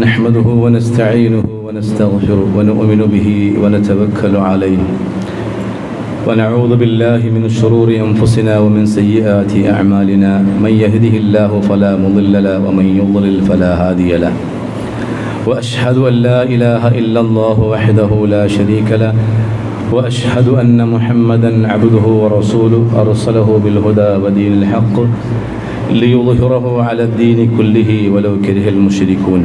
نحمده ونستعينه ونستغفره ونؤمن به ونتوكل عليه. ونعوذ بالله من شرور أنفسنا ومن سيئات أعمالنا. من يهده الله فلا مضل له ومن يضلل فلا هادي له. وأشهد أن لا إله إلا الله وحده لا شريك له. وأشهد أن محمدا عبده ورسوله. أرسله بالهدى ودين الحق ليظهره على الدين كله ولو كره المشركون.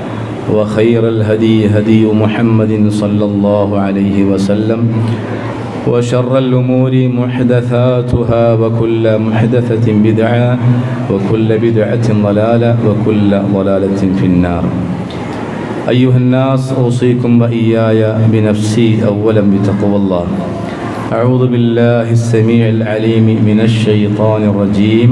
وخير الهدي هدي محمد صلى الله عليه وسلم وشر الأمور محدثاتها وكل محدثة بدعة وكل بدعة ضلالة وكل ضلالة في النار. أيها الناس أوصيكم وإياي بنفسي أولا بتقوى الله. أعوذ بالله السميع العليم من الشيطان الرجيم.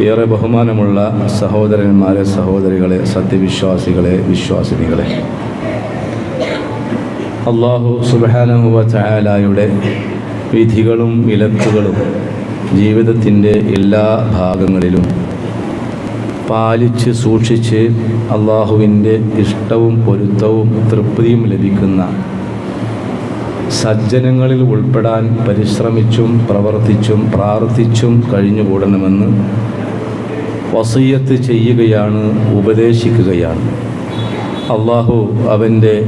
ഏറെ ബഹുമാനമുള്ള സഹോദരന്മാരെ സഹോദരികളെ സത്യവിശ്വാസികളെ വിശ്വാസിനികളെ. അള്ളാഹു ചായാലായുടെ വിധികളും വിലക്കുകളും ജീവിതത്തിന്റെ എല്ലാ ഭാഗങ്ങളിലും പാലിച്ച് സൂക്ഷിച്ച് അള്ളാഹുവിന്റെ ഇഷ്ടവും പൊരുത്തവും തൃപ്തിയും ലഭിക്കുന്ന സജ്ജനങ്ങളിൽ ഉൾപ്പെടാൻ പരിശ്രമിച്ചും പ്രവർത്തിച്ചും പ്രാർത്ഥിച്ചും കഴിഞ്ഞുകൂടണമെന്ന് വസീയത്ത് ചെയ്യുകയാണ് ഉപദേശിക്കുകയാണ്. അള്ളാഹു അവന്റെ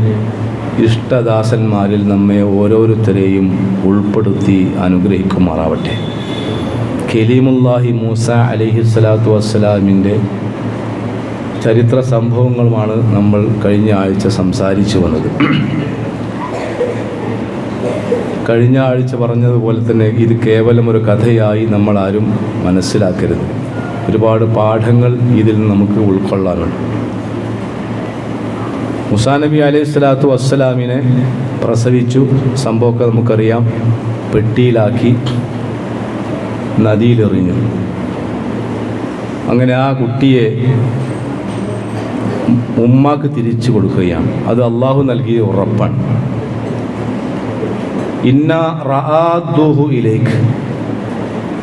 ഇഷ്ടദാസന്മാരിൽ നമ്മെ ഓരോരുത്തരെയും ഉൾപ്പെടുത്തി അനുഗ്രഹിക്കുമാറാവട്ടെ. കലീമുല്ലാഹി മൂസ അലിഹിസ്സലാത്തു വസ്സലാമിന്റെ ചരിത്ര സംഭവങ്ങളുമാണ് നമ്മൾ കഴിഞ്ഞ ആഴ്ച സംസാരിച്ചു വന്നത്. കഴിഞ്ഞ ആഴ്ച പറഞ്ഞതുപോലെ തന്നെ ഇത് കേവലം ഒരു കഥയായി നമ്മൾ ആരും മനസ്സിലാക്കരുത്. ഒരുപാട് പാഠങ്ങൾ ഇതിൽ നമുക്ക് ഉൾക്കൊള്ളാനുണ്ട്. മുസാ നബി അലൈഹി സ്വലാത്തു വസ്സലാമിനെ പ്രസവിച്ചു. സംഭവമൊക്കെ നമുക്കറിയാം. പെട്ടിയിലാക്കി നദിയിലെറിഞ്ഞു. അങ്ങനെ ആ കുട്ടിയെ ഉമ്മാക്ക് തിരിച്ചു കൊടുക്കുകയാണ്. അത് അള്ളാഹു നൽകിയ ഉറപ്പാണ്. ഇന്ന റഹു ഇലേക്ക്.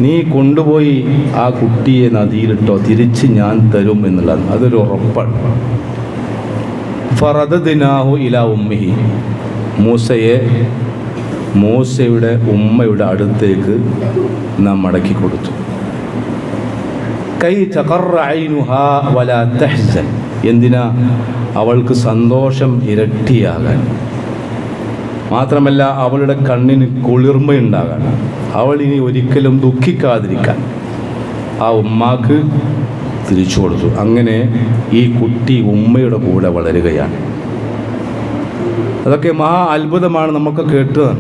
നീ കൊണ്ടുപോയി ആ കുട്ടിയെ നദിയിലിട്ടോ തിരിച്ച് ഞാൻ തരും എന്നുള്ളതാണ്. അതൊരു ഉറപ്പാണ്. ഫറദിനാഹു ഇല ഉമ്മിഹി. മൂസയെ മൂസയുടെ ഉമ്മയുടെ അടുത്തേക്ക് നാം മടക്കി കൊടുത്തു. കൈ തെഹ്സൻ. എന്തിനാ? അവൾക്ക് സന്തോഷം ഇരട്ടിയാകാൻ. മാത്രമല്ല അവളുടെ കണ്ണിന് കുളിർമയുണ്ടാകാൻ. അവൾ ഇനി ഒരിക്കലും ദുഃഖിക്കാതിരിക്കാൻ. ആ ഉമ്മാക്ക് തിരിച്ചു കൊടുത്തു. അങ്ങനെ ഈ കുട്ടി ഉമ്മയുടെ കൂടെ വളരുകയാണ്. അതൊക്കെ മഹാ അത്ഭുതമാണ് നമുക്ക് കേട്ടത്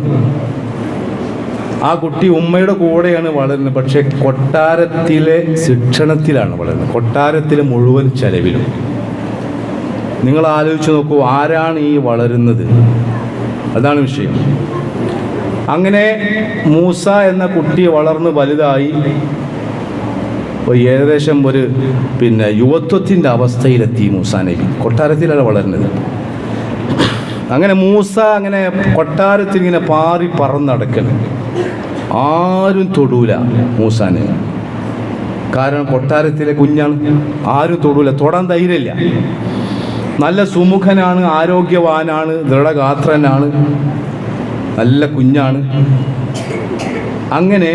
ആ കുട്ടി ഉമ്മയുടെ കൂടെയാണ് വളരുന്നത്. പക്ഷേ കൊട്ടാരത്തിലെ ശിക്ഷണത്തിലാണ് വളരുന്നത്. കൊട്ടാരത്തിലെ മുഴുവൻ ചെലവിലും. നിങ്ങൾ ആലോചിച്ച് നോക്കൂ ആരാണ് ഈ വളരുന്നത്? അതാണ് വിഷയം. അങ്ങനെ മൂസ എന്ന കുട്ടി വളർന്ന് വലുതായി. ഏകദേശം ഒരു പിന്നെ യുവത്വത്തിന്റെ അവസ്ഥയിലെത്തി മൂസ നബി കൊട്ടാരത്തിലാണ് വളരുന്നത്. അങ്ങനെ മൂസ അങ്ങനെ കൊട്ടാരത്തിൽ ഇങ്ങനെ പാറി പറന്നടക്കണം ആരും തൊടൂല മൂസാനെ. കാരണം കൊട്ടാരത്തിലെ കുഞ്ഞാണ്. ആരും തൊടൂല. തൊടാൻ ധൈര്യമില്ല. നല്ല സുമുഖനാണ് ആരോഗ്യവാനാണ് ദൃഢഗാത്രനാണ് നല്ല കുഞ്ഞാണ്. അങ്ങനെ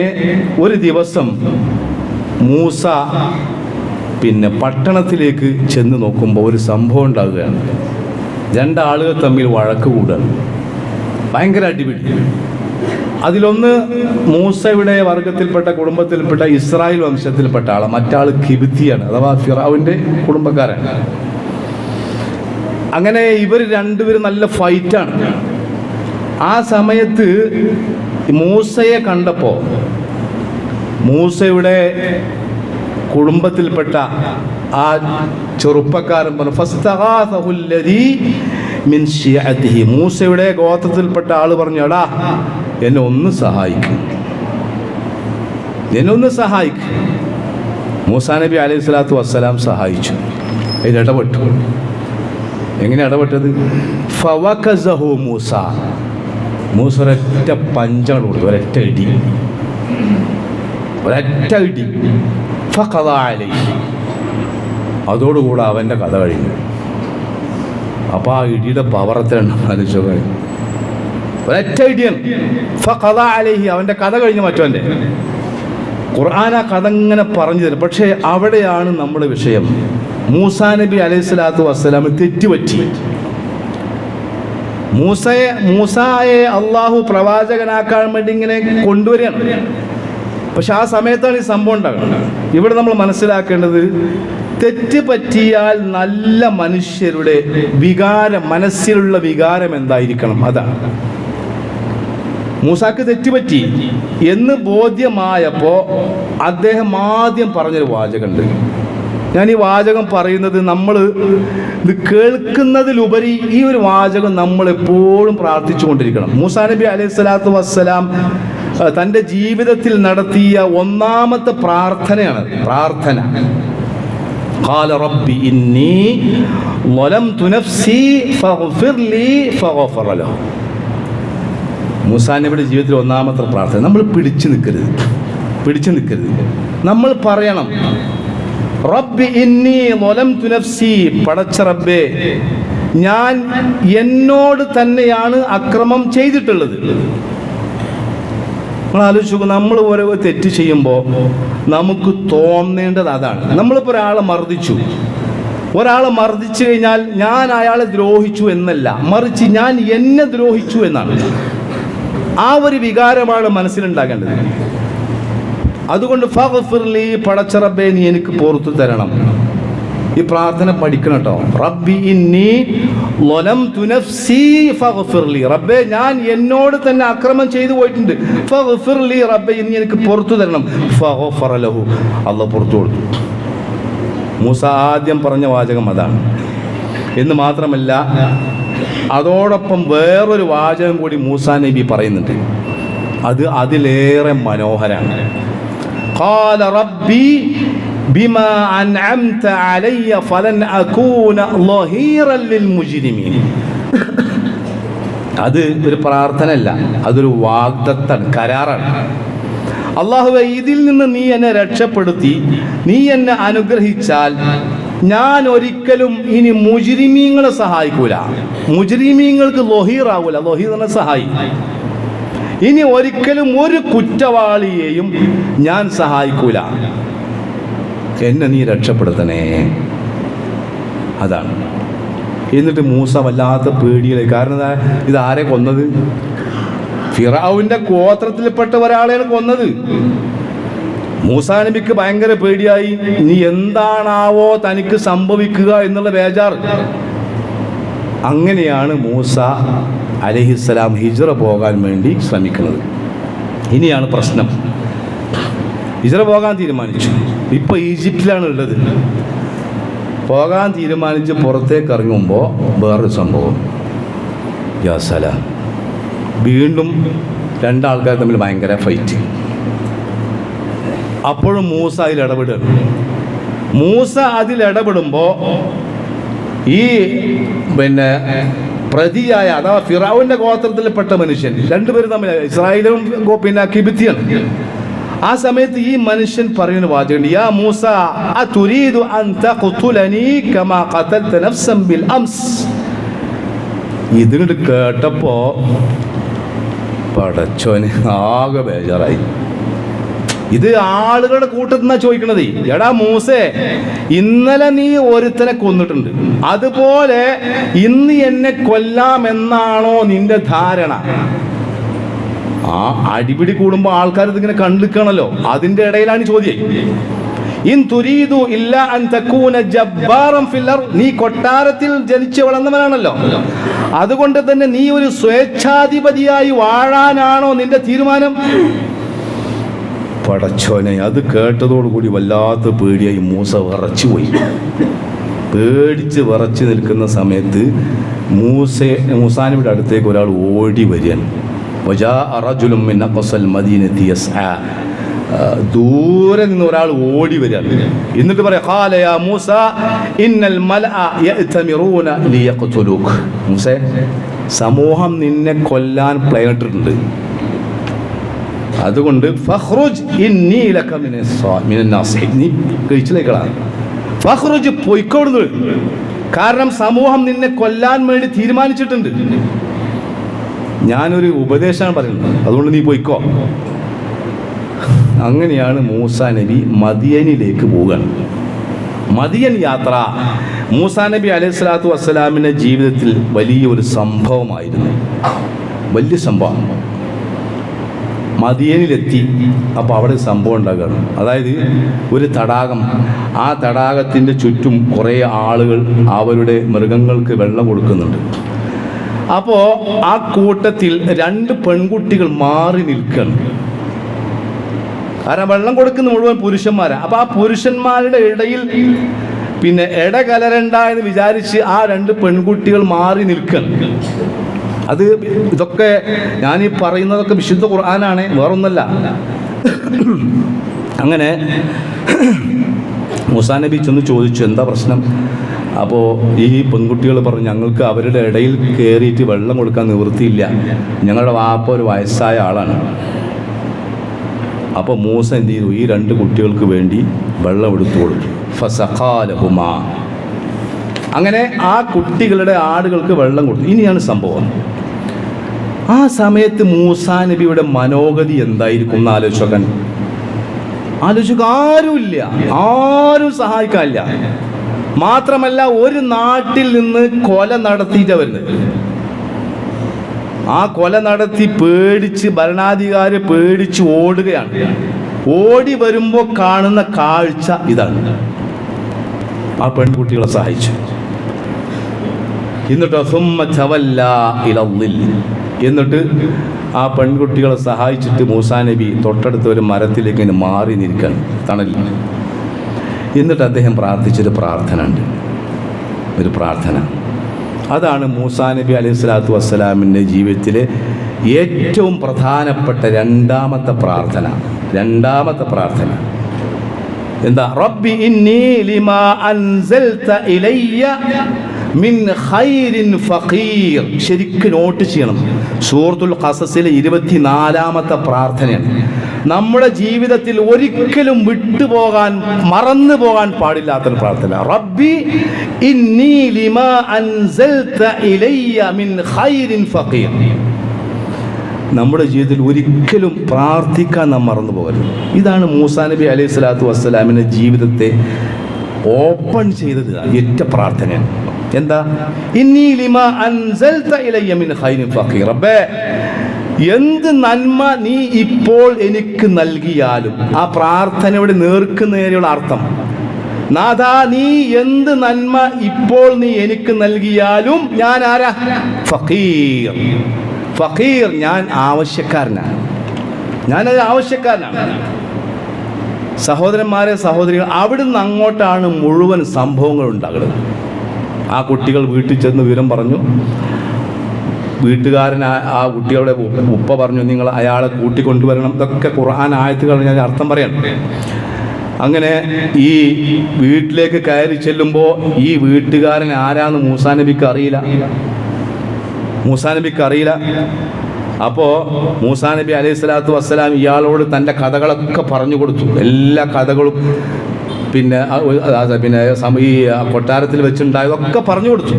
ഒരു ദിവസം മൂസ പിന്നെ പട്ടണത്തിലേക്ക് ചെന്ന് നോക്കുമ്പോൾ ഒരു സംഭവം ഉണ്ടാകുകയാണ് രണ്ടാളുകൾ തമ്മിൽ വഴക്ക് കൂടുകയാണ്. ഭയങ്കര അടിപിടി. അതിലൊന്ന് മൂസയുടെ വർഗത്തിൽപ്പെട്ട കുടുംബത്തിൽപ്പെട്ട ഇസ്രായേൽ വംശത്തിൽപ്പെട്ട ആളാണ്. മറ്റാൾ കിബിത്തിയാണ് അഥവാ ഫിറാവിന്റെ കുടുംബക്കാരൻ അങ്ങനെ ഇവർ രണ്ടുപേരും നല്ല ഫൈറ്റാണ്. ആ സമയത്ത് മൂസയെ കണ്ടപ്പോ മൂസയുടെ കുടുംബത്തിൽപ്പെട്ട ആ ചെറുപ്പക്കാരൻ പറഞ്ഞു മിൻ ശിയഅതിഹി." മൂസയുടെ ഗോത്രത്തിൽപ്പെട്ട ആൾ പറഞ്ഞു എടാ എന്നെ ഒന്ന് സഹായിക്കും. എന്നെ ഒന്ന് സഹായിക്കും. മൂസാ നബി അലൈഹി സ്വലാത്തു വസ്സലാം സഹായിച്ചു. അതിൽ ഇടപെട്ടു എങ്ങനെ ഇടപെട്ടത്? ഫവഖസഹു മൂസ. മൂസ ഒരൊറ്റ പഞ്ചങ്ങൾ കൊടുത്തു ഒരൊറ്റ ഇടി. ഒരൊറ്റ ഇടി. അലൈഹി. അതോടുകൂടെ അവന്റെ കഥ കഴിഞ്ഞു. അപ്പോൾ ആ ഇടിയുടെ പവറത്തിലുണ്ട് ആലോചിച്ചോ ഒരൊറ്റ ഇടിയാണ്. അലൈഹി അവന്റെ കഥ കഴിഞ്ഞു മറ്റവന്റെ. ഖുർആൻ ആ കഥ ഇങ്ങനെ പറഞ്ഞു തരും. പക്ഷേ അവിടെയാണ് നമ്മുടെ വിഷയം. മൂസാ നബി അലൈഹി സ്വലാത്തു വസ്സലാം തെറ്റുപറ്റി. മൂസയെ മൂസായെ അള്ളാഹു പ്രവാചകനാക്കാൻ വേണ്ടി ഇങ്ങനെ കൊണ്ടുവരികയാണ്. പക്ഷെ ആ സമയത്താണ് ഈ സംഭവം ഉണ്ടാകുന്നത്. ഇവിടെ നമ്മൾ മനസ്സിലാക്കേണ്ടത് തെറ്റ് പറ്റിയാൽ നല്ല മനുഷ്യരുടെ വികാരം മനസ്സിലുള്ള വികാരം എന്തായിരിക്കണം? അതാണ്. മൂസാക്ക് തെറ്റുപറ്റി എന്ന് ബോധ്യമായപ്പോൾ അദ്ദേഹം ആദ്യം പറഞ്ഞൊരു വാചകമുണ്ട്. ഞാൻ ഈ വാചകം പറയുന്നത് നമ്മൾ ഇത് കേൾക്കുന്നതിലുപരി ഈ ഒരു വാചകം നമ്മൾ എപ്പോഴും പ്രാർത്ഥിച്ചു കൊണ്ടിരിക്കണം മൂസാ നബി അലൈഹി സ്വലാത്തു വസ്സലാം അഹ് തൻ്റെ ജീവിതത്തിൽ നടത്തിയ ഒന്നാമത്തെ പ്രാർത്ഥനയാണ് പ്രാർത്ഥന قال رب إني ظلمت نفسي فاغفر لي فغفر له മൂസാ നബിയുടെ ജീവിതത്തിൽ ഒന്നാമത്തെ പ്രാർത്ഥന നമ്മൾ പിടിച്ചു നിൽക്കരുത് പിടിച്ചു നിൽക്കരുത് നമ്മൾ പറയണം റബ്ബി ഇന്നി നൊലംതു നഫ്സി. പടച്ച റബ്ബേ ഞാൻ എന്നോട് തന്നെയാണ് അക്രമം ചെയ്തിട്ടുള്ളത്. നമ്മൾ ആലോചിച്ചു നമ്മൾ ഓരോ തെറ്റ് ചെയ്യുമ്പോൾ നമുക്ക് തോന്നേണ്ടത് അതാണ്. നമ്മളിപ്പോൾ ഒരാളെ മർദ്ദിച്ചു. ഒരാളെ മർദ്ദിച്ചു കഴിഞ്ഞാൽ ഞാൻ അയാളെ ദ്രോഹിച്ചു എന്നല്ല മറിച്ച് ഞാൻ എന്നെ ദ്രോഹിച്ചു എന്നാണ്. ആ ഒരു വികാരമാണ് മനസ്സിലുണ്ടാകേണ്ടത്. അതുകൊണ്ട് ഫഗ്ഫിർലി പടച്ചറബേ നീ എനിക്ക് പുറത്തു തരണം. ഈ പ്രാർത്ഥന പഠിക്കണം കേട്ടോ. റബ്ബി ഇന്നി ലൊലംതു നഫ്സി ഫഗ്ഫിർലി. റബ്ബേ ഞാൻ എന്നോട് തന്നെ അക്രമം ചെയ്തു പോയിട്ടുണ്ട്. ഫഗ്ഫിർലി റബ്ബേ ഇനി എനിക്ക് പുറത്തു തരണം. ഫഗ്ഫറ ലഹു. അള്ളാഹ് പുറത്തു കൊടുത്തു. മൂസ ആദ്യം പറഞ്ഞ വാചകം അതാണ്. എന്ന് മാത്രമല്ല അതോടൊപ്പം വേറൊരു വാചകം കൂടി മൂസാ നബി പറയുന്നുണ്ട്. അത് അതിലേറെ മനോഹരാണ് قال ربي بما أنعمت علي فلن أكون ظهيرا للمجرمين അത് ഒരു പ്രാർത്ഥനയല്ല അതൊരു വാഗ്ദത്താണ് കരാറാണ് അള്ളാഹുവെ ഇതിൽ നിന്ന് നീ എന്നെ രക്ഷപ്പെടുത്തി നീ എന്നെ അനുഗ്രഹിച്ചാൽ ഞാൻ ഒരിക്കലും ഇനി മുജിരിമീങ്ങളെ സഹായിക്കൂല മുജിരിമീങ്ങൾക്ക് ലൊഹീറാവൂല ലൊഹീർ എന്ന സഹായി ഇനി ഒരിക്കലും ഒരു കുറ്റവാളിയെയും ഞാൻ സഹായിക്കൂല. എന്നെ നീ രക്ഷപ്പെടുത്തണേ. അതാണ്. എന്നിട്ട് മൂസ വല്ലാത്ത പേടിയിലായി. കാരണം ഇതാരെ കൊന്നത്? ഫിറാവിന്റെ ഗോത്രത്തിൽപ്പെട്ട ഒരാളെയാണ് കൊന്നത്. മൂസാ നബിക്ക് ഭയങ്കര പേടിയായി. നീ എന്താണാവോ തനിക്ക് സംഭവിക്കുക എന്നുള്ള ബേജാർ അങ്ങനെയാണ് മൂസ അലഹിസ്സലാം ഹിജ്റ പോകാൻ വേണ്ടി ശ്രമിക്കുന്നത്. ഇനിയാണ് പ്രശ്നം. ഹിജ്റ പോകാൻ തീരുമാനിച്ചു. ഇപ്പൊ ഈജിപ്തിലാണ് ഉള്ളത് പോകാൻ തീരുമാനിച്ച് പുറത്തേക്ക് ഇറങ്ങുമ്പോൾ വേറൊരു സംഭവം. യാ സലാം. വീണ്ടും രണ്ടാൾക്കാർ തമ്മിൽ ഭയങ്കര ഫൈറ്റ് അപ്പോഴും മൂസ അതിൽ ഇടപെടുകയാണ്. മൂസ അതിൽ ഇടപെടുമ്പോൾ ഈ പിന്നെ പ്രതിയായ അഥവാ ഫിറാവിന്റെ ഗോത്രത്തിൽപ്പെട്ട മനുഷ്യൻ. രണ്ടുപേരും തമ്മിൽ ഇസ്രായേലും പിന്നെ കിബിത്തിയാണ്. ആ സമയത്ത് ഈ മനുഷ്യൻ പറയുന്ന വാചകം യാ മൂസ അതുരീദു അൻ തഖ്തുലനി കമാ ഖതൽത നഫ്സൻ ബിൽ അംസ്. ഇതിങ്ങോട്ട് കേട്ടപ്പോ പടച്ചോന് ആകെ ബേജാറായി. ഇത് ആളുകളുടെ കൂട്ടത്തിൽ നിന്നാ ചോദിക്കണത്. എടാ മൂസേ ഇന്നലെ നീ ഒരുത്തനെ കൊന്നിട്ടുണ്ട്. അതുപോലെ ഇന്ന് എന്നെ കൊല്ലാമെന്നാണോ നിന്റെ ധാരണ? ആ അടിപിടി കൂടുമ്പോൾ ആൾക്കാർ ഇതിങ്ങനെ കണ്ടിരിക്കണല്ലോ. അതിന്റെ ഇടയിലാണ് ചോദ്യം. ഇൻ തുരീദു അൻ നീ കൊട്ടാരത്തിൽ ജനിച്ചു വളർന്നവനാണല്ലോ. അതുകൊണ്ട് തന്നെ നീ ഒരു സ്വേച്ഛാധിപതിയായി വാഴാനാണോ നിന്റെ തീരുമാനം? പടച്ചോനെ അത് കേട്ടതോടുകൂടി വല്ലാത്ത പേടിയായി മൂസ വിറച്ചു പോയി. പേടിച്ച് വിറച്ച് നിൽക്കുന്ന സമയത്ത് മൂസ മൂസാനിയുടെ അടുത്തേക്ക് ഒരാൾ ഓടി വരികയാണ്. വജാ ദൂരെ നിന്ന് ഒരാൾ ഓടി വരികയാണ്. എന്നിട്ട് പറയാം മൂസ മൽഅ യഅ്തമിറൂന സമൂഹം നിന്നെ കൊല്ലാൻ പ്ലാൻ ഇട്ടിട്ടുണ്ട്. അതുകൊണ്ട് ഫഹ്റുജ് ഫഖ്റുജ് പൊയ്ക്കോടുന്നു കാരണം സമൂഹം നിന്നെ കൊല്ലാൻ വേണ്ടി തീരുമാനിച്ചിട്ടുണ്ട്. ഞാനൊരു ഉപദേശമാണ് പറയുന്നത്. അതുകൊണ്ട് നീ പോയിക്കോ. അങ്ങനെയാണ് മൂസ നബി മദിയനിലേക്ക് പോവുകയാണ്. മദിയൻ യാത്ര മൂസ നബി അലൈഹി സ്വലാത്തു വസ്സലാമിന്റെ ജീവിതത്തിൽ വലിയൊരു സംഭവമായിരുന്നു. വലിയ സംഭവം. മദിയനിലെത്തി അപ്പോൾ അവിടെ സംഭവം ഉണ്ടാകുകയാണ് അതായത് ഒരു തടാകം. ആ തടാകത്തിന്റെ ചുറ്റും കുറേ ആളുകൾ അവരുടെ മൃഗങ്ങൾക്ക് വെള്ളം കൊടുക്കുന്നുണ്ട്. അപ്പോൾ ആ കൂട്ടത്തിൽ രണ്ട് പെൺകുട്ടികൾ മാറി നിൽക്കണം കാരണം വെള്ളം കൊടുക്കുന്ന മുഴുവൻ പുരുഷന്മാരാണ് അപ്പോൾ ആ പുരുഷന്മാരുടെ ഇടയിൽ പിന്നെ ഇടകലരണ്ട എന്ന് വിചാരിച്ച് ആ രണ്ട് പെൺകുട്ടികൾ മാറി നിൽക്കണം അത് ഇതൊക്കെ ഈ പറയുന്നതൊക്കെ വിശുദ്ധ ഖുർആനാണ് വേറൊന്നല്ല. അങ്ങനെ മുസാ നബി ചെന്ന് ചോദിച്ചു എന്താ പ്രശ്നം? അപ്പോൾ ഈ പെൺകുട്ടികൾ പറഞ്ഞു ഞങ്ങൾക്ക് അവരുടെ ഇടയിൽ കയറിയിട്ട് വെള്ളം കൊടുക്കാൻ നിവൃത്തിയില്ല. ഞങ്ങളുടെ വാപ്പ ഒരു വയസ്സായ ആളാണ്. അപ്പോൾ മൂസ എന്ത് ചെയ്തു? ഈ രണ്ട് കുട്ടികൾക്ക് വേണ്ടി വെള്ളം എടുത്തു കൊടുത്തു. ഫസഖാലഹുമാ. അങ്ങനെ ആ കുട്ടികളുടെ ആടുകൾക്ക് വെള്ളം കൊടുത്തു. ഇനിയാണ് സംഭവം. ആ സമയത്ത് മൂസാ നബിയുടെ മനോഗതി എന്തായിരിക്കും എന്ന് ആലോചിക്കാൻ ആലോചിക്കുക ആരുമില്ല. ആരും സഹായിക്കാനില്ല. മാത്രമല്ല ഒരു നാട്ടിൽ നിന്ന് കൊല നടത്തിയിട്ട് വരുന്നത്. ആ കൊല നടത്തി പേടിച്ച് ഭരണാധികാരി പേടിച്ച് ഓടുകയാണ്. ഓടി വരുമ്പോൾ കാണുന്ന കാഴ്ച ഇതാണ്. ആ പെൺകുട്ടികളെ സഹായിച്ചു. എന്നിട്ടോ സുമ്മ ചവല്ല ഇലന്നിൽ എന്നിട്ട് ആ പെൺകുട്ടികളെ സഹായിച്ചിട്ട് മൂസാ നബി തൊട്ടടുത്ത ഒരു മരത്തിലേക്ക് ഇങ്ങനെ മാറി നിൽക്കാൻ തണലിൽ. എന്നിട്ട് അദ്ദേഹം പ്രാർത്ഥിച്ചൊരു പ്രാർത്ഥന ഉണ്ട്. ഒരു പ്രാർത്ഥന. അതാണ് മൂസാ നബി അലൈഹി സ്വലാത്തു വസ്സലാമിന്റെ ജീവിതത്തിലെ ഏറ്റവും പ്രധാനപ്പെട്ട രണ്ടാമത്തെ പ്രാർത്ഥന. രണ്ടാമത്തെ പ്രാർത്ഥന. എന്താ? റബ്ബി ഇന്നീ ലിമാ അൻസൽത ഇലയ്യ മിൻ ഖൈരിൻ ഫഖീർ. ശരിക്കും നോട്ട് ചെയ്യണം. സൂറത്തുൽ ഖസസിലെ ഇരുപത്തിനാലാമത്തെ പ്രാർത്ഥനയാണ്. നമ്മുടെ ജീവിതത്തിൽ ഒരിക്കലും വിട്ടുപോകാൻ മറന്നു പോകാൻ പാടില്ലാത്തൊരു പ്രാർത്ഥന. റബ്ബി ഇന്നി ലിമാ അൻസൽത ഇലയ്യ മിൻ ഖൈരിൻ ഫഖീർ. നമ്മുടെ ജീവിതത്തിൽ ഒരിക്കലും പ്രാർത്ഥിക്കാൻ നാം മറന്നു പോകരുത്. ഇതാണ് മൂസാ നബി അലൈഹി സ്വലാത്തു വസ്സലാമിന്റെ ജീവിതത്തെ ഓപ്പൺ ചെയ്തത്. ഏറ്റ പ്രാർത്ഥനയാണ്. എന്താ? ഇന്നി ലിമ അൻസൽത മിൻ ഫഖീർ. റബ്ബേ എന്ത് നന്മ നീ ഇപ്പോൾ എനിക്ക് നൽകിയാലും ആ പ്രാർത്ഥനയുടെ നേർക്ക് നേരെയുള്ള അർത്ഥം നാഥാ നീ എന്ത് നന്മ ഇപ്പോൾ നീ എനിക്ക് നൽകിയാലും ഞാൻ ആരാ? ഫഖീർ. ഫഖീർ ഞാൻ ആവശ്യക്കാരനാണ്. ഞാനത് ആവശ്യക്കാരനാണ്. സഹോദരന്മാരെ സഹോദരികൾ അവിടുന്ന് അങ്ങോട്ടാണ് മുഴുവൻ സംഭവങ്ങൾ ഉണ്ടാകുന്നത്. ആ കുട്ടികൾ വീട്ടിൽ ചെന്ന് വിവരം പറഞ്ഞു. വീട്ടുകാരൻ ആ- കുട്ടികളുടെ ഉപ്പ പറഞ്ഞു നിങ്ങൾ അയാളെ കൂട്ടിക്കൊണ്ടുവരണം. ഇതൊക്കെ ഖുർആൻ ആയത്തുകൾ ഞാൻ അർത്ഥം പറയാം അങ്ങനെ ഈ വീട്ടിലേക്ക് കയറി ചെല്ലുമ്പോൾ ഈ വീട്ടുകാരൻ ആരാന്ന് മൂസാ നബിക്ക് അറിയില്ല. മൂസാ നബിക്ക് അറിയില്ല. അപ്പോൾ മൂസാ നബി അലൈഹി സ്വലാത്തു വസ്സലാം ഇയാളോട് തന്റെ കഥകളൊക്കെ പറഞ്ഞു കൊടുത്തു. എല്ലാ കഥകളും പിന്നെ പിന്നെ ഈ കൊട്ടാരത്തിൽ വെച്ചുണ്ടായതൊക്കെ പറഞ്ഞു കൊടുത്തു.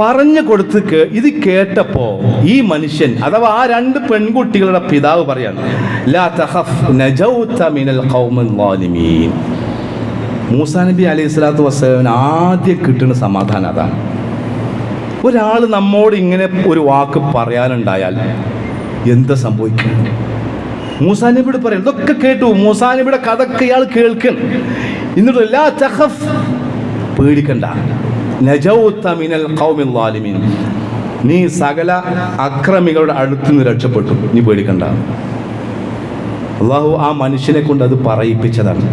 പറഞ്ഞു കൊടുത്ത് ഇത് കേട്ടപ്പോ ഈ മനുഷ്യൻ അഥവാ ആ രണ്ട് പെൺകുട്ടികളുടെ പിതാവ് പറയാണ് ലാ നജൗത മിനൽ ഖൗമിൽ ളാലിമീൻ മൂസാ നബി അലൈഹി സ്വലാത്തു വസ്സലാമിന് ആദ്യം കിട്ടുന്ന സമാധാനം അതാണ്. ഒരാൾ നമ്മോട് ഇങ്ങനെ ഒരു വാക്ക് പറയാനുണ്ടായാൽ എന്ത് സംഭവിക്കുക മൂസാ നബിയോട് പറയും ഇതൊക്കെ കേട്ടു മൂസാ നബിയുടെ കഥക്കെ ഇയാൾ കേൾക്കൻ. എന്നിട്ട് എല്ലാ തഖഫ് പേടിക്കണ്ട. മിനൽ ഖൗമിൽ നീ സകല അക്രമികളുടെ അടുത്ത് നിന്ന് രക്ഷപ്പെട്ടു. നീ പേടിക്കണ്ട. അള്ളാഹു ആ മനുഷ്യനെ കൊണ്ട് അത് പറയിപ്പിച്ചതാണ്.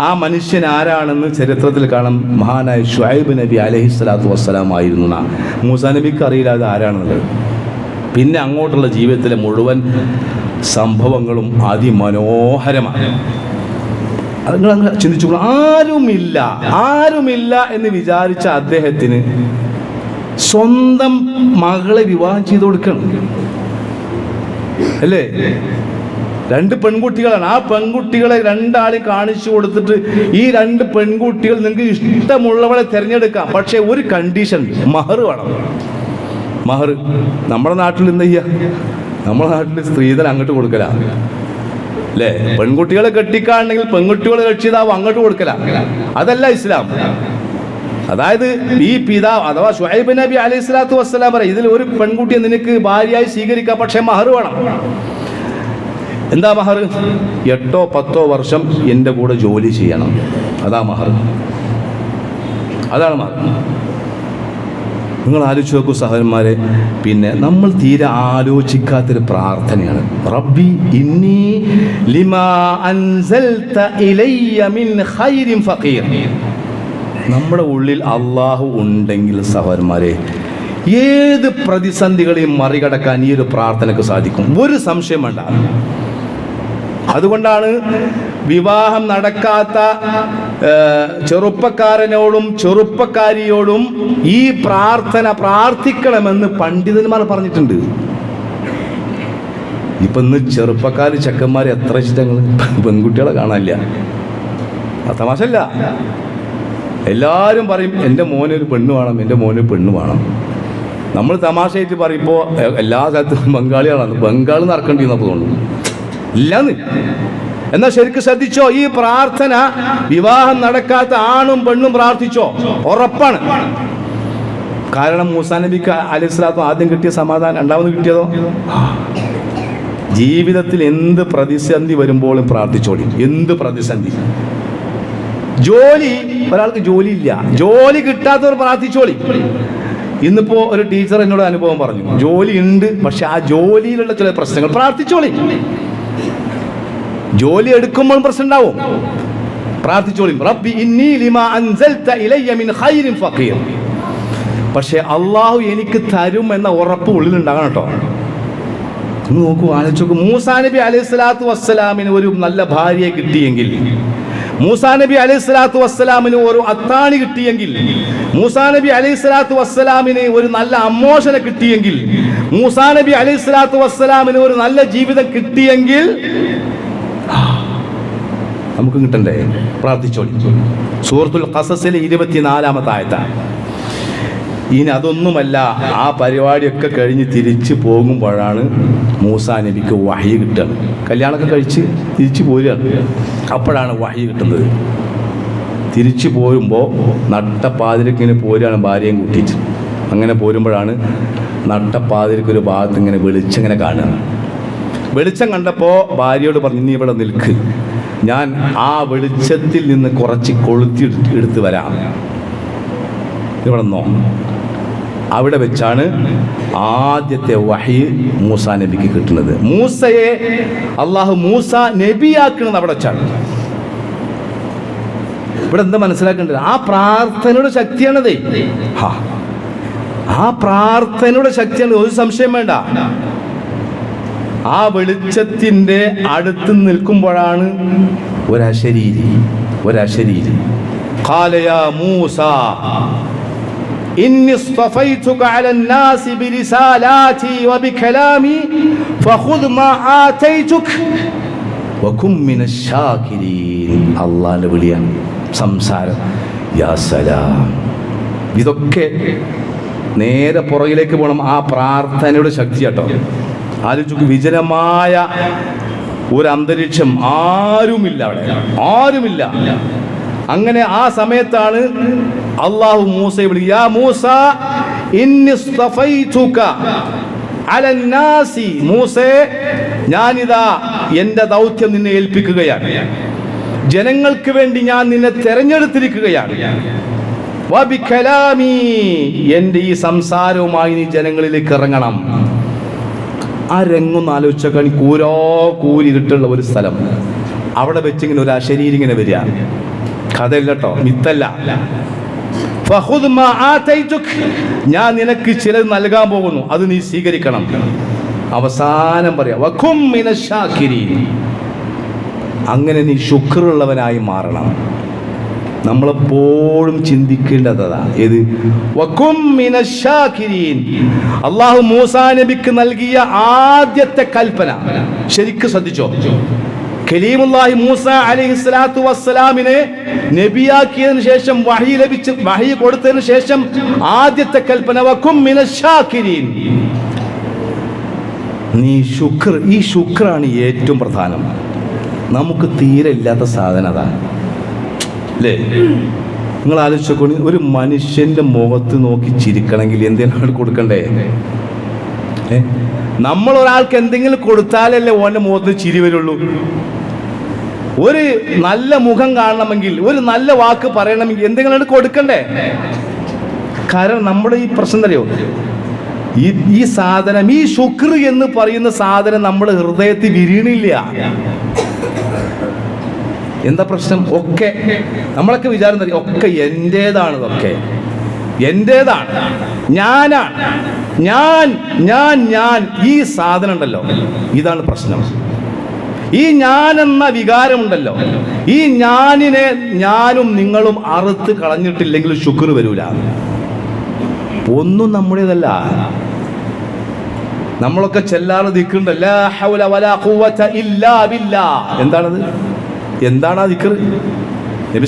ആ മനുഷ്യൻ ആരാണെന്ന് ചരിത്രത്തിൽ കാണാം മഹാനായ ഷുഹൈബ് നബി അലഹി സ്വലാത്തു ആയിരുന്നു മൂസാ നബിക്ക് അറിയില്ല അത് ആരാണെന്നുള്ളത് പിന്നെ അങ്ങോട്ടുള്ള ജീവിതത്തിലെ മുഴുവൻ സംഭവങ്ങളും അതിമനോഹരമാണ്. അത് നിങ്ങൾ ചിന്തിച്ചു. ആരുമില്ല ആരുമില്ല എന്ന് വിചാരിച്ച അദ്ദേഹത്തിന് സ്വന്തം മകളെ വിവാഹം ചെയ്തു കൊടുക്കണം. അല്ലേ? രണ്ട് പെൺകുട്ടികളാണ്. ആ പെൺകുട്ടികളെ രണ്ടാളെ കാണിച്ചു കൊടുത്തിട്ട് ഈ രണ്ട് പെൺകുട്ടികൾ നിങ്ങൾക്ക് ഇഷ്ടമുള്ളവളെ തിരഞ്ഞെടുക്കാം. പക്ഷേ ഒരു കണ്ടീഷൻ മഹർ വേണം. മഹർ നമ്മുടെ നാട്ടിൽ എന്താ ചെയ്യുക നമ്മുടെ നാട്ടിൽ സ്ത്രീധനം അങ്ങോട്ട് കൊടുക്കല. അല്ലേ പെൺകുട്ടികളെ കെട്ടിക്കാണെങ്കിൽ പെൺകുട്ടികളെ രക്ഷിതാവ് അങ്ങോട്ട് കൊടുക്കല. അതല്ല ഇസ്ലാം. അതായത് ഈ പിതാവ് അഥവാ ഷുഹൈബ് നബി അലൈഹി സ്വലാത്തു വസ്സലാം പറയും ഇതിൽ ഒരു പെൺകുട്ടിയെ നിനക്ക് ഭാര്യയായി സ്വീകരിക്കാം പക്ഷേ മഹർ വേണം. എന്താ മഹർ? എട്ടോ പത്തോ വർഷം എന്റെ കൂടെ ജോലി ചെയ്യണം. അതാ മഹർ. അതാണ് മഹർ. നിങ്ങൾ ആലോചിച്ച് നോക്കൂ സഹോദരന്മാരെ. പിന്നെ നമ്മൾ തീരെ ആലോചിക്കാത്തൊരു പ്രാർത്ഥനയാണ്. റബ്ബി ഇന്നി ലിമാ അൻസൽത ഇലയ്യ മിൻ ഖൈരിൻ ഫഖീർ. നമ്മുടെ ഉള്ളിൽ അള്ളാഹു ഉണ്ടെങ്കിൽ സഹോദരന്മാരെ ഏത് പ്രതിസന്ധികളെയും മറികടക്കാൻ ഈ ഒരു പ്രാർത്ഥനക്ക് സാധിക്കും. ഒരു സംശയം വേണ്ട. അതുകൊണ്ടാണ് വിവാഹം നടക്കാത്ത ചെറുപ്പക്കാരനോടും ചെറുപ്പക്കാരിയോടും ഈ പ്രാർത്ഥന പ്രാർത്ഥിക്കണമെന്ന് പണ്ഡിതന്മാർ പറഞ്ഞിട്ടുണ്ട്. ഇപ്പൊ ഇന്ന് ചെറുപ്പക്കാർ ചെക്കന്മാർ എത്ര ഇഷ്ടങ്ങൾ പെൺകുട്ടികളെ കാണാനില്ല. തമാശല്ല എല്ലാവരും പറയും എന്റെ മോനൊരു പെണ്ണ് വേണം എന്റെ മോന് പെണ്ണ് വേണം. നമ്മൾ തമാശയായിട്ട് പറയുമ്പോൾ എല്ലാ സ്ഥലത്തും ബംഗാളികളാണ്. ബംഗാൾ നടക്കേണ്ടി എന്നപ്പോൾ തോന്നുന്നു. ഇല്ലാന്ന്. എന്നാൽ ശരിക്കും ശ്രദ്ധിച്ചോ? ഈ പ്രാർത്ഥന വിവാഹം നടക്കാത്ത ആണും പെണ്ണും പ്രാർത്ഥിച്ചോ? ഉറപ്പാണ്. കാരണം മൂസാ നബിക്ക് അലിസ്ലാത്തും ആദ്യം കിട്ടിയ സമാധാനം രണ്ടാമത് കിട്ടിയതോ? ജീവിതത്തിൽ എന്ത് പ്രതിസന്ധി വരുമ്പോഴും പ്രാർത്ഥിച്ചോളി എന്ത് പ്രതിസന്ധി? ജോലി ഒരാൾക്ക് ജോലി ഇല്ല ജോലി കിട്ടാത്തവർ പ്രാർത്ഥിച്ചോളി. ഇന്നിപ്പോ ഒരു ടീച്ചർ എന്നോട് അനുഭവം പറഞ്ഞു ജോലി ഉണ്ട് പക്ഷെ ആ ജോലിയിലുള്ള ചില പ്രശ്നങ്ങൾ പ്രാർത്ഥിച്ചോളി. ജോലി എടുക്കുമ്പോൾ പ്രശ്നം ഉണ്ടാവും പ്രാർത്ഥിച്ചോളി റബ്ബി ഇന്നി ലിമാ അൻസൽത ഇലയ്യ മിൻ ഖൈരിൻ ഫഖീർ. പക്ഷെ അള്ളാഹു എനിക്ക് തരും എന്ന ഉറപ്പ് ഉള്ളിലുണ്ടാകണം കേട്ടോ. നോക്കൂ ആലോചിച്ചു മൂസാ നബി അലൈഹി സ്വലാത്തു വസ്സലാമിന് ഒരു നല്ല ഭാര്യയെ കിട്ടിയെങ്കിൽ മൂസാ നബി അലൈഹി സ്വലാത്തു വസ്സലാമിന് ഒരു അത്താണി കിട്ടിയെങ്കിൽ മൂസാ നബി അലൈഹി സ്വലാത്തു വസ്സലാമിന് ഒരു നല്ല അമ്മോഷനെ കിട്ടിയെങ്കിൽ മൂസാ നബി അലൈഹി സ്വലാത്തു വസ്സലാമിന് ഒരു നല്ല ജീവിതം കിട്ടിയെങ്കിൽ നമുക്ക് കിട്ടണ്ടേ? പ്രാർത്ഥിച്ചോളി. സൂറത്തുൽ ഖസസിലെ ഇരുപത്തിനാലാമത്തെ ആയത്താണ് ഇനി അതൊന്നുമല്ല ആ പരിപാടിയൊക്കെ കഴിഞ്ഞ് തിരിച്ചു പോകുമ്പോഴാണ് മൂസാ നബിക്ക് വഹി കിട്ടുന്നത് കല്യാണമൊക്കെ കഴിച്ച് തിരിച്ചു പോരുകയാണ് അപ്പോഴാണ് വഹി കിട്ടുന്നത്. തിരിച്ചു പോരുമ്പോൾ നട്ടപ്പാതിരക്കിങ്ങനെ പോരുകയാണ് ഭാര്യയും കൂട്ടിയിട്ട്. അങ്ങനെ പോരുമ്പോഴാണ് നട്ടപ്പാതിരക്കൊരു ഭാഗത്ത് ഇങ്ങനെ വെളിച്ചങ്ങനെ കാണുക. വെളിച്ചം കണ്ടപ്പോൾ ഭാര്യയോട് പറഞ്ഞു നീ ഇവിടെ നിൽക്ക്. ഞാൻ ആ വെളിച്ചത്തിൽ നിന്ന് കുറച്ച് കൊളുത്തി എടുത്ത് വരാം. ഇവിടെ നിന്നോ? അവിടെ വെച്ചാണ് ആദ്യത്തെ വഹി മൂസ നബിക്ക് കിട്ടുന്നത്. മൂസയെ അള്ളാഹു മൂസ നബിയാക്കുന്നത് അവിടെ വെച്ചാണ്. ഇവിടെ എന്താ മനസ്സിലാക്കേണ്ടത്? ആ പ്രാർത്ഥനയുടെ ശക്തിയാണതേ. ആ പ്രാർത്ഥനയുടെ ശക്തിയാണ് ഒരു സംശയം വേണ്ട. ആ വെളിച്ചത്തിൻ്റെ അടുത്ത് നിൽക്കുമ്പോഴാണ് ഒരശരീരി ഒരശരീരി قال يا موسى إني اصطفيتك على الناس برسالاتي وبكلامي فخذ ما آتيتك وكن من الشاكرين അള്ളാന്റെ വിളിയാണ് സംസാരം യാ സലാം ഇതൊക്കെ നേരെ പുറകിലേക്ക് പോകണം ആ പ്രാർത്ഥനയുടെ ശക്തി കേട്ടോ ആലോചിച്ചു വിജനമായ ഒരു അന്തരീക്ഷം ആരുമില്ല അവിടെ. ആരുമില്ല. അങ്ങനെ ആ സമയത്താണ് അള്ളാഹു മൂസയെ മൂസ അലന്നാസി മൂസേ ഞാനിതാ എന്റെ ദൗത്യം നിന്നെ ഏൽപ്പിക്കുകയാണ്. ജനങ്ങൾക്ക് വേണ്ടി ഞാൻ നിന്നെ തെരഞ്ഞെടുത്തിരിക്കുകയാണ്. എന്റെ ഈ സംസാരവുമായി നീ ജനങ്ങളിലേക്ക് ഇറങ്ങണം. ആ രംഗൊന്ന് കഴിഞ്ഞ് കൂരോ കൂരിട്ടുള്ള ഒരു സ്ഥലം. അവിടെ വെച്ചിങ്ങനെ ഒരു അശരീരി ഇങ്ങനെ വരിക. കഥയില്ല കേട്ടോ മിത്തല്ല. ഞാൻ നിനക്ക് ചിലത് നൽകാൻ പോകുന്നു അത് നീ സ്വീകരിക്കണം. അവസാനം പറയാം അങ്ങനെ നീ ശുക്രുള്ളവനായി മാറണം. നമ്മളെപ്പോഴും ചിന്തിക്കേണ്ടതാ. ഏത്? അള്ളാഹു മൂസാ നബിക്ക് നൽകിയ ആദ്യത്തെ കൽപ്പന. ശരിക്കും ശ്രദ്ധിച്ചോ? കലീമുല്ലാഹി മൂസ അലൈഹി വസ്സലാമിനെ നബിയാക്കിയതിനു ശേഷം വഹി ലഭിച്ച് വഹി കൊടുത്തതിന് ശേഷം ആദ്യത്തെ കൽപ്പന വക്കും മിനശാക്കിരീൻ നീ ശുക്ർ ഈ ശുക്രാണ് ഏറ്റവും പ്രധാനം. നമുക്ക് തീരെ ഇല്ലാത്ത സാധനം അതാണ് അല്ലേ? നിങ്ങൾ ആലോചിച്ചോക്കോണി ഒരു മനുഷ്യന്റെ മുഖത്ത് നോക്കി ചിരിക്കണമെങ്കിൽ എന്തെങ്കിലും കൊടുക്കണ്ടേ? നമ്മൾ ഒരാൾക്ക് എന്തെങ്കിലും കൊടുത്താലല്ലേ ഓന്റെ മുഖത്ത് ചിരി വരുള്ളൂ. ഒരു നല്ല മുഖം കാണണമെങ്കിൽ ഒരു നല്ല വാക്ക് പറയണമെങ്കിൽ എന്തെങ്കിലും കൊടുക്കണ്ടേ? കാരണം നമ്മുടെ ഈ പ്രശ്നം അറിയോ? ഈ ഈ സാധനം ഈ ശുക്ർ എന്ന് പറയുന്ന സാധനം നമ്മുടെ ഹൃദയത്തിൽ വിരീണില്ല എന്താ പ്രശ്നം? ഒക്കെ. നമ്മളൊക്കെ വിചാരം തരും ഒക്കെ എന്റേതാണ് ഇതൊക്കെ. എന്റേതാണ് ഞാനാണ്. ഞാൻ ഞാൻ ഞാൻ. ഈ സാധനം ഉണ്ടല്ലോ ഇതാണ് പ്രശ്നം. ഈ ഞാൻ എന്ന വികാരമുണ്ടല്ലോ. ഈ ഞാനിനെ ഞാനും നിങ്ങളും അറുത്ത് കളഞ്ഞിട്ടില്ലെങ്കിൽ ശുക്ർ വരൂല. ഒന്നും നമ്മുടേതല്ല. നമ്മളൊക്കെ ചെല്ലാറ് നിൽക്കുന്നുണ്ടല്ലോ എന്താണത്? എന്താണ് ആ ദിക്കർ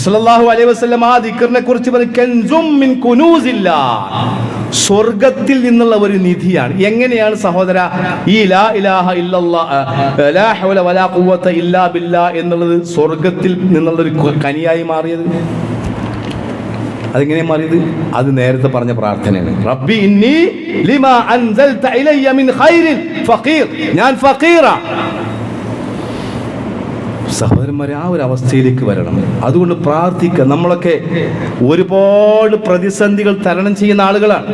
സല്ലല്ലാഹു അലൈഹി വസല്ലം ആ ദിക്കറിനെ കുറിച്ച് പറഞ്ഞു സ്വർഗത്തിൽ നിന്നുള്ള ഒരു നിധിയാണ്. എങ്ങനെയാണ് സഹോദര ഈ ലാ ഇലാഹ ലാ വലാ ഖുവത ഇല്ലാ ബില്ലാ എന്നുള്ളത് സ്വർഗത്തിൽ നിന്നുള്ള ഒരു കനിയായി മാറിയത്? അതെങ്ങനെ മാറിയത്? അത് നേരത്തെ പറഞ്ഞ പ്രാർത്ഥനയാണ്. റബ്ബി ഇന്നി ലിമാ അൻസൽത ഇലയ്യ മിൻ ഖൈറിൽ ഫഖീർ. ഞാൻ ഫഖീറ. സഹോദരന്മാരെ ആ ഒരു അവസ്ഥയിലേക്ക് വരണം. അതുകൊണ്ട് പ്രാർത്ഥിക്കുക. നമ്മളൊക്കെ ഒരുപാട് പ്രതിസന്ധികൾ തരണം ചെയ്യുന്ന ആളുകളാണ്.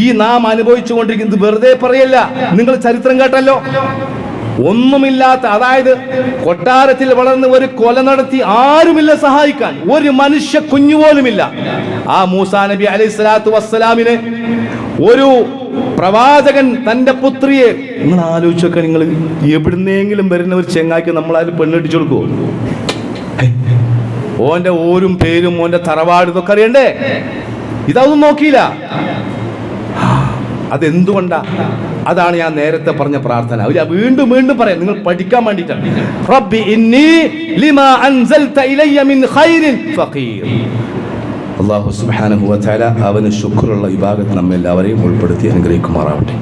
ഈ നാം അനുഭവിച്ചു കൊണ്ടിരിക്കുന്നത് വെറുതെ പറയല്ല. നിങ്ങൾ ചരിത്രം കേട്ടല്ലോ. ഒന്നുമില്ലാത്ത അതായത് കൊട്ടാരത്തിൽ വളർന്ന് ഒരു കൊല നടത്തി ആരുമില്ല സഹായിക്കാൻ. ഒരു മനുഷ്യ കുഞ്ഞു പോലുമില്ല ആ മൂസാ നബി അലൈഹി സ്വലാത്തു വസ്സലാമിനെ ഒരു പ്രവാചകൻ തന്റെ പുത്രിയെ നിങ്ങൾ ആലോചിച്ചൊക്കെ നിങ്ങൾ എവിടുന്നെങ്കിലും വരുന്ന ഒരു ചെങ്ങായിക്ക് നമ്മളാരും പെണ്ണിടിച്ചു കൊടുക്കുമോ ഓന്റെ ഓരും പേരും ഓന്റെ തറവാട് ഇതൊക്കെ അറിയണ്ടേ? ഇതൊന്നും നോക്കിയില്ല. അതെന്തുകൊണ്ടാ? അതാണ് ഞാൻ നേരത്തെ പറഞ്ഞ പ്രാർത്ഥന. വീണ്ടും വീണ്ടും പറയാം. നിങ്ങൾ പഠിക്കാൻ വേണ്ടിയിട്ടാണ്. അള്ളാഹു തആല അവന് ശുക്രുള്ള വിഭാഗത്തിൽ നമ്മെല്ലാവരെയും ഉൾപ്പെടുത്തി അനുഗ്രഹിക്കുമാറാവട്ടെ.